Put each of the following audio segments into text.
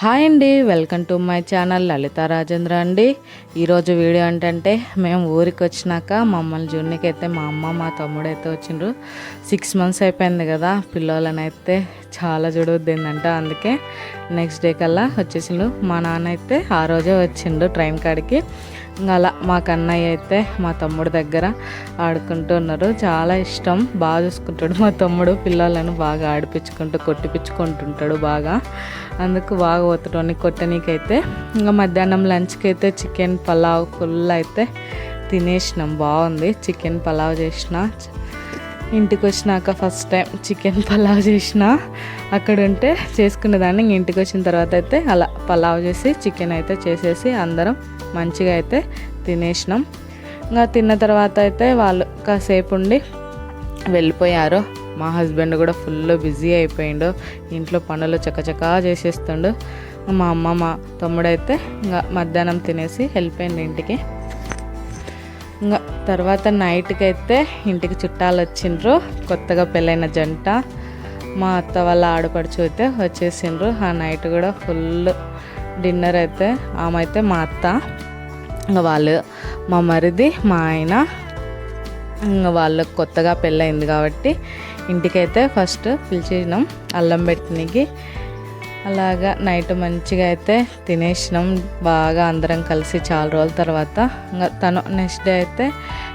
Hi అండి welcome to my channel Lalitha Rajendra అండి. ఈరోజు వీడియో ఏంటంటే మేము ఊరికి వచ్చినాక మమ్మల్ని జూన్కి అయితే మా అమ్మ మా తమ్ముడు అయితే వచ్చిండ్రు. సిక్స్ మంత్స్ అయిపోయింది కదా పిల్లలని అయితే చాలా చూడవద్దిందంట అందుకే నెక్స్ట్ డే కల్లా వచ్చేసిండు మా నాన్న అయితే ఆ రోజే వచ్చిండు ట్రైన్ కాడికి. ఇంకా అలా మా కన్నయ్య అయితే మా తమ్ముడు దగ్గర ఆడుకుంటున్నారు చాలా ఇష్టం. బాగా చూసుకుంటాడు మా తమ్ముడు. పిల్లలను బాగా ఆడిపించుకుంటూ కొట్టిపించుకుంటుంటాడు బాగా. అందుకు బాగా పోతాడు కొట్టనీకైతే ఇంకా మధ్యాహ్నం లంచ్కి అయితే చికెన్ పలావ్ ఫుల్ అయితే తినేసినాం. బాగుంది. చికెన్ పలావ్ చేసిన. ఇంటికి వచ్చినాక ఫస్ట్ టైం చికెన్ పలావ్ చేసిన. అక్కడ ఉంటే చేసుకునేదాన్ని. ఇంటికి వచ్చిన తర్వాత అయితే అలా పలావ్ చేసి చికెన్ అయితే చేసేసి అందరం మంచిగా అయితే తినేసినాం. ఇంకా తిన్న తర్వాత అయితే వాళ్ళు కాసేపు ఉండి వెళ్ళిపోయారు. మా హస్బెండ్ కూడా ఫుల్ బిజీ అయిపోయిండు. ఇంట్లో పనులు చకచకా చేసేస్తుండు. మా అమ్మ మా తమ్ముడైతే ఇంకా మధ్యాహ్నం తినేసి వెళ్ళిపోయింది ఇంటికి. ఇంకా తర్వాత నైట్కి అయితే ఇంటికి చుట్టాలు వచ్చిండ్రు. కొత్తగా పెళ్ళైన జంట. మా అత్త వాళ్ళ ఆడపడుచు అయితే వచ్చేసిండ్రు. ఆ నైట్ కూడా ఫుల్ డిన్నర్ అయితే ఆమె అయితే మా అత్త ఇంకా వాళ్ళు మా మరిది మా ఆయన ఇంకా వాళ్ళకు కొత్తగా పెళ్ళయింది కాబట్టి ఇంటికైతే ఫస్ట్ పిలిచినాం అల్లం పెట్టినకి అలాగా నైట్ మంచిగా అయితే తినేసినాం బాగా అందరం కలిసి చాలా రోజుల తర్వాత. ఇంకా తను నెక్స్ట్ డే అయితే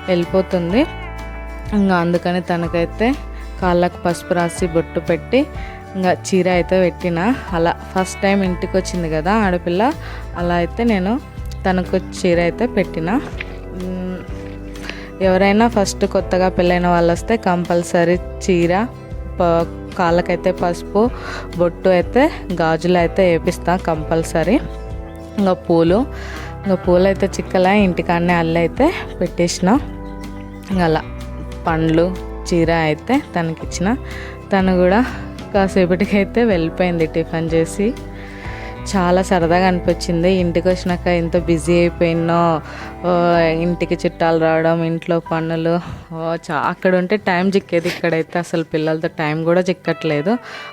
వెళ్ళిపోతుంది. ఇంకా అందుకని తనకైతే కాళ్ళకు పసుపు రాసి బొట్టు పెట్టి ఇంకా చీర అయితే పెట్టిన. అలా ఫస్ట్ టైం ఇంటికి వచ్చింది కదా ఆడపిల్ల. అలా అయితే నేను తనకు చీర అయితే పెట్టిన. ఎవరైనా ఫస్ట్ కొత్తగా పెళ్ళైన వాళ్ళు వస్తే కంపల్సరీ చీర ప- కాళ్ళకైతే పసుపు బొట్టు అయితే గాజులు అయితే వేపిస్తా కంపల్సరీ. ఇంకా పూలు ఇంకా పూలు అయితే చిక్కలా ఇంటికాడనే అల్లి అయితే పెట్టేసిన. ఇంకా అలా పండ్లు చీర అయితే తనకిచ్చిన. తను కూడా కాసేపటికైతే వెళ్ళిపోయింది టిఫిన్ చేసి. చాలా సరదాగా అనిపించింది. ఇంటికి వచ్చినాక ఎంత బిజీ అయిపోయినో ఇంటికి చుట్టాలు రావడం ఇంట్లో పనులు అక్కడ ఉంటే టైం చిక్కేది ఇక్కడైతే. అసలు పిల్లలతో టైం కూడా చిక్కట్లేదు.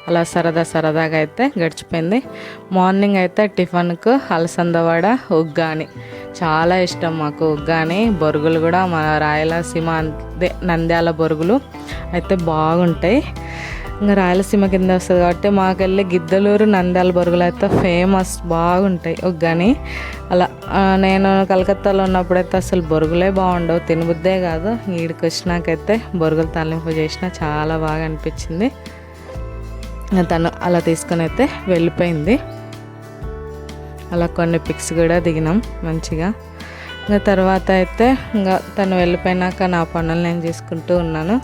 అలా సరదా సరదాగా అయితే గడిచిపోయింది. మార్నింగ్ అయితే టిఫిన్కు అలసందవాడ ఉగ్గాని. చాలా ఇష్టం మాకు ఉగ్గాని. బొరుగులు కూడా మన రాయలసీమ అంతే నంద్యాల బొరుగులు అయితే బాగుంటాయి. ఇంకా రాయలసీమ కింద వస్తుంది కాబట్టి మాకెళ్ళి గిద్దలూరు నంద్యాల బొరుగులు అయితే ఫేమస్ బాగుంటాయి. కానీ అలా నేను కలకత్తాలో ఉన్నప్పుడైతే అసలు బొరుగులే బాగుండవు. తినబుద్దే కాదు. ఈడికి వచ్చినాకైతే బొరుగులు తరలింపు చేసిన చాలా బాగా అనిపించింది. తను అలా తీసుకొని అయితే వెళ్ళిపోయింది. అలా కొన్ని పిక్స్ కూడా దిగినాం మంచిగా. ఇంకా తర్వాత అయితే ఇంకా తను వెళ్ళిపోయినాక నా పనులు నేను చేసుకుంటూ ఉన్నాను.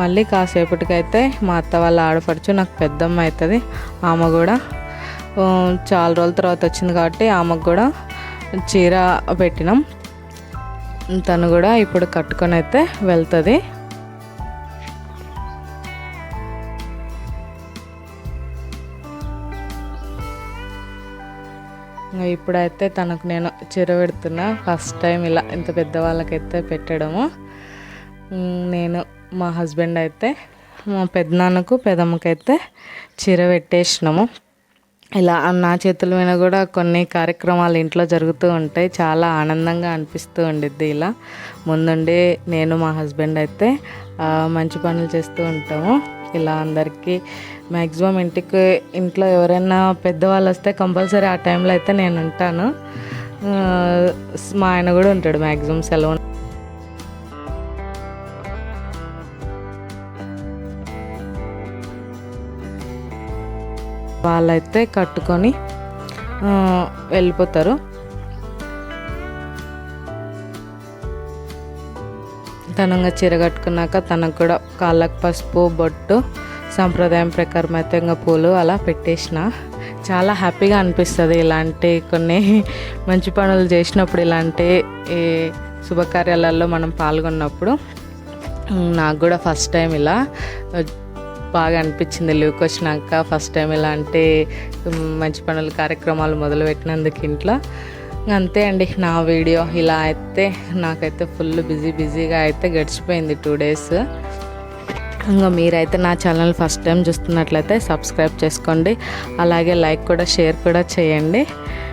మళ్ళీ కాసేపటికైతే మా అత్త వాళ్ళ ఆడపడుచు నాకు పెద్దమ్మ అవుతుంది. ఆమె కూడా చాలా రోజుల తర్వాత వచ్చింది కాబట్టి ఆమెకు కూడా చీర పెట్టినాం. తను కూడా ఇప్పుడు కట్టుకొని అయితే వెళ్తుంది. ఇప్పుడైతే తనకు నేను చీర పెడుతున్నా. ఫస్ట్ టైం ఇలా ఇంత పెద్దవాళ్ళకైతే పెట్టడము. నేను మా హస్బెండ్ అయితే మా పెద్దనాన్నకు పెదమ్మకైతే చీర పెట్టేసినాము. ఇలా నా చేతుల మీద కూడా కొన్ని కార్యక్రమాలు ఇంట్లో జరుగుతూ ఉంటాయి. చాలా ఆనందంగా అనిపిస్తూ ఉండిద్ది ఇలా. ముందుండి నేను మా హస్బెండ్ అయితే మంచి పనులు చేస్తూ ఉంటాము. ఇలా అందరికీ మ్యాక్సిమం ఇంటికి ఇంట్లో ఎవరైనా పెద్దవాళ్ళు వస్తే కంపల్సరీ ఆ టైంలో అయితే నేను ఉంటాను. మా ఆయన కూడా ఉంటాడు మ్యాక్సిమం సెలవు వాళ్ళైతే కట్టుకొని వెళ్ళిపోతారు. తనంగా చీర కట్టుకున్నాక తనకు కూడా కాళ్ళకు పసుపు బొట్టు సాంప్రదాయం ప్రకారం అయితే ఇంకా పూలు అలా పెట్టేసిన. చాలా హ్యాపీగా అనిపిస్తుంది ఇలాంటి కొన్ని మంచి పనులు చేసినప్పుడు ఇలాంటి ఈ శుభకార్యాలలో మనం పాల్గొన్నప్పుడు. నాకు కూడా ఫస్ట్ టైం ఇలా బాగా అనిపించింది లీవ్కి వచ్చినాక. ఫస్ట్ టైం ఇలాంటి మంచి పనుల కార్యక్రమాలు మొదలుపెట్టినందుకు ఇంట్లో. అంతే అండి నా వీడియో ఇలా అయితే నాకైతే ఫుల్ బిజీ బిజీగా అయితే గడిచిపోయింది టూ డేస్ ఇంకా మీరైతే నా ఛానల్ ఫస్ట్ టైం చూస్తున్నట్లయితే సబ్స్క్రైబ్ చేసుకోండి. అలాగే లైక్ కూడా షేర్ కూడా చేయండి.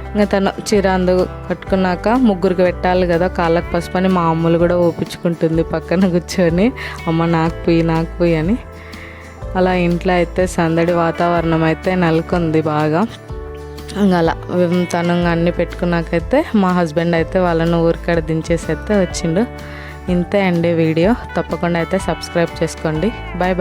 ఇంకా తను చీర అందు కట్టుకున్నాక ముగ్గురికి పెట్టాలి కదా కాళ్ళకు పసుపు అని మా అమ్మలు కూడా ఊపించుకుంటుంది పక్కన కూర్చొని. అమ్మ నాకు పోయి నాకు పోయి అని. అలా ఇంట్లో అయితే సందడి వాతావరణం అయితే నెలకొంది బాగా. ఇంకా అలా తను అన్ని పెట్టుకున్నాకైతే మా హస్బెండ్ అయితే వాళ్ళను ఊరికాడ దించేసి అయితే వచ్చిండు. ఇంతే అండి వీడియో. తప్పకుండా అయితే సబ్స్క్రైబ్ చేసుకోండి. Bye bye